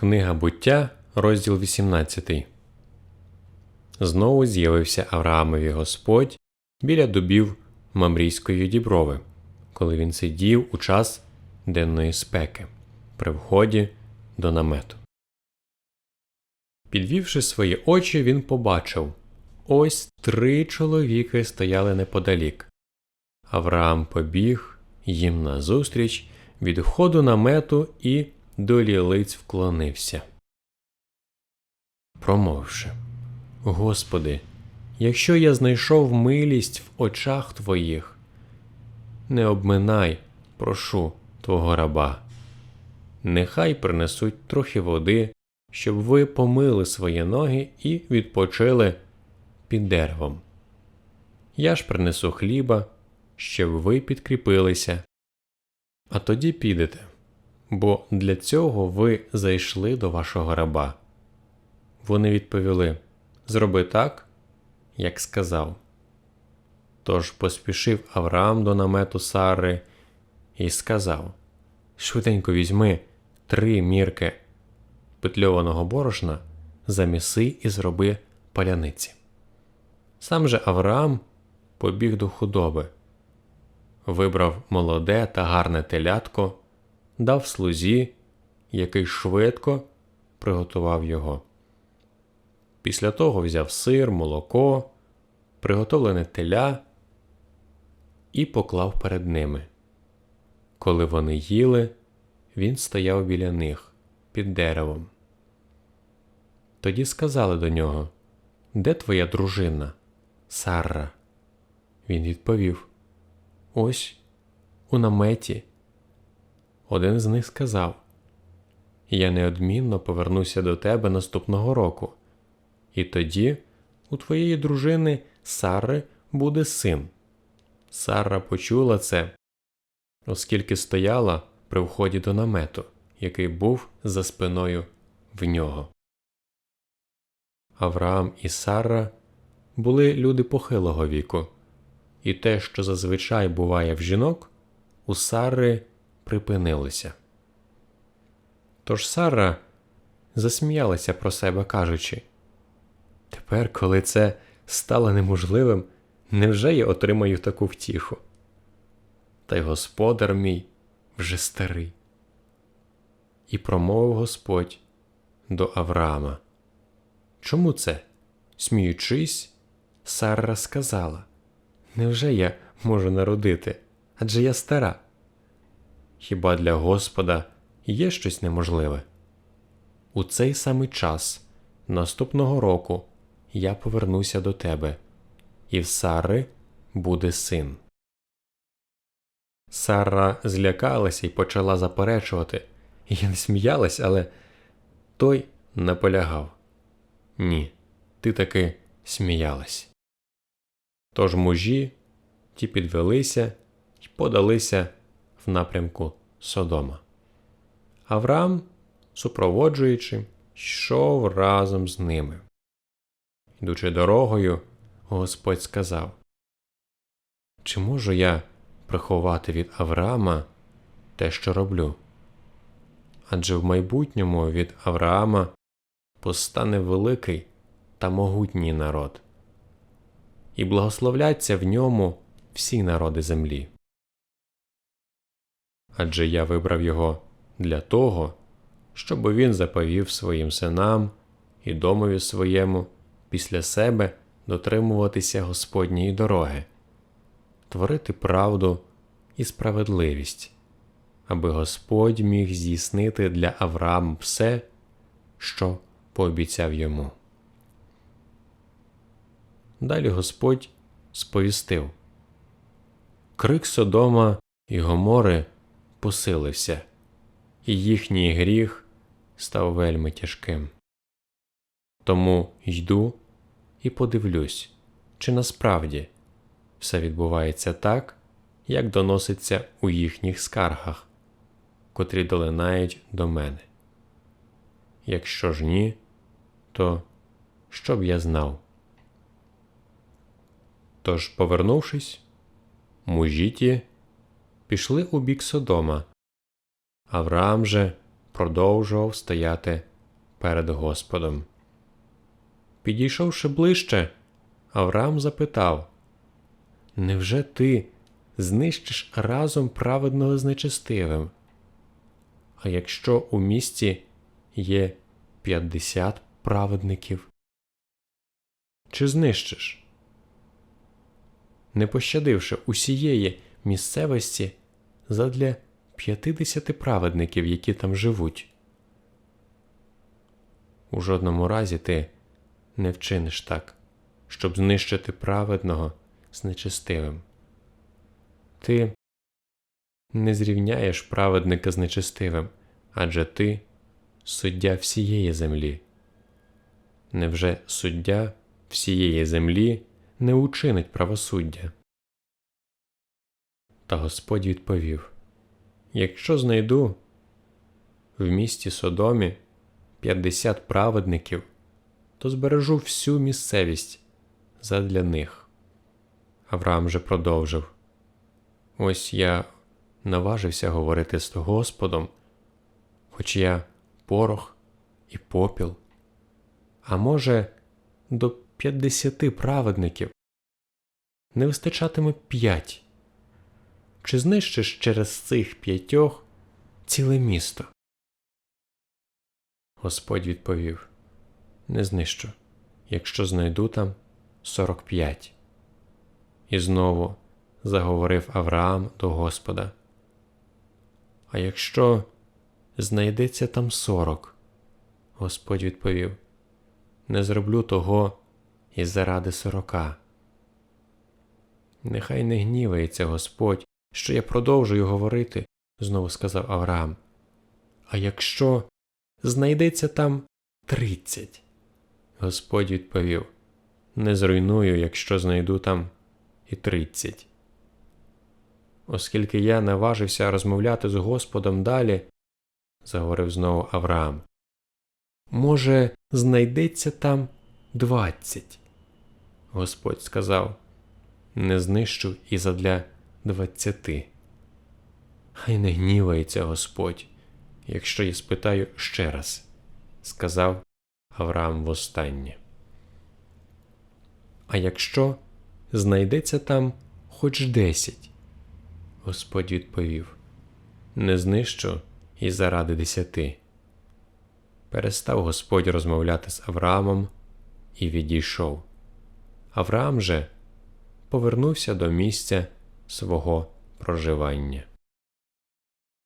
Книга буття, розділ 18. Знову з'явився Авраамові Господь біля дубів Мамрійської діброви, коли він сидів у час денної спеки при вході до намету. Підвівши свої очі, він побачив ось три чоловіки стояли неподалік. Авраам побіг їм назустріч від входу намету і до лілиць вклонився. Промовивши, Господи, якщо я знайшов милість в очах Твоїх, не обминай, прошу, Твого раба. Нехай принесуть трохи води, щоб ви помили свої ноги і відпочили під деревом. Я ж принесу хліба, щоб ви підкріпилися, а тоді підете, бо для цього ви зайшли до вашого раба. Вони відповіли Зроби так, як сказав. Тож поспішив Авраам до намету Сари і сказав Швиденько візьми три мірки петльованого борошна, заміси і зроби паляниці. Сам же Авраам побіг до худоби, вибрав молоде та гарне телятко, дав слузі, який швидко приготував його. Після того взяв сир, молоко, приготовлене теля і поклав перед ними. Коли вони їли, він стояв біля них під деревом. Тоді сказали до нього Де твоя дружина, Сарра? Він відповів Ось у наметі. Один з них сказав Я неодмінно повернуся до тебе наступного року, і тоді у твоєї дружини Сарри буде син. Сарра почула це, оскільки стояла при вході до намету, який був за спиною в нього. Авраам і Сарра були люди похилого віку, і те, що зазвичай буває в жінок, у Сарри припинилося. Тож Сара засміялася про себе, кажучи Тепер, коли це стало неможливим, невже я отримаю таку втіху? Та й господар мій вже старий. І промовив Господь до Авраама. Чому це? Сміючись, Сара сказала Невже я можу народити? Адже я стара. Хіба для Господа є щось неможливе? У цей самий час, наступного року, я повернуся до тебе, і в Сари буде син. Сара злякалася і почала заперечувати. Я не сміялась, але той наполягав Ні, ти таки сміялась. Тож мужі ті підвелися і подалися напрямку Содома. Авраам, супроводжуючи, йшов разом з ними. Йдучи дорогою, Господь сказав Чи можу я приховати від Авраама те, що роблю? Адже в майбутньому від Авраама постане великий та могутній народ, і благословляться в ньому всі народи землі. Адже я вибрав його для того, щоб він заповів своїм синам і домові своєму після себе дотримуватися Господньої дороги, творити правду і справедливість, аби Господь міг здійснити для Авраама все, що пообіцяв йому. Далі Господь сповістив Крик Содома і Гомори посилився, і їхній гріх став вельми тяжким. Тому йду і подивлюсь, чи насправді все відбувається так, як доноситься у їхніх скаргах, котрі долинають до мене. Якщо ж ні, то що б я знав? Тож, повернувшись, мужі пішли у бік Содома, Авраам же продовжував стояти перед Господом. Підійшовши ближче, Авраам запитав Невже ти знищиш разом праведного з нечестивим? А якщо у місті є 50 праведників? Чи знищиш? Не пощадивши усієї місцевості задля 50 праведників, які там живуть. У жодному разі ти не вчиниш так, щоб знищити праведного з нечестивим. Ти не зрівняєш праведника з нечестивим, адже ти суддя всієї землі. Невже суддя всієї землі не учинить правосуддя? Та Господь відповів Якщо знайду в місті Содомі 50 праведників, то збережу всю місцевість задля них. Авраам же продовжив Ось я наважився говорити з Господом, хоч я порох і попіл, а може, до 50 праведників не вистачатиме п'ять. Чи знищиш через цих п'ятьох ціле місто? Господь відповів Не знищу, якщо знайду там сорок п'ять. І знову заговорив Авраам до Господа. А якщо знайдеться там сорок, Господь відповів Не зроблю того і заради сорока. Нехай не гнівається Господь, що я продовжую говорити, знову сказав Авраам. А якщо знайдеться там тридцять. Господь відповів Не зруйную, якщо знайду там і тридцять. Оскільки я наважився розмовляти з Господом далі, заговорив знову Авраам. Може, знайдеться там двадцять. Господь сказав Не знищу і задля двадцяти. Хай не гнівається Господь, якщо я спитаю ще раз, сказав Авраам востаннє. А якщо знайдеться там хоч десять, Господь відповів Не знищу і заради десяти. Перестав Господь розмовляти з Авраамом і відійшов. Авраам же повернувся до місця свого проживання.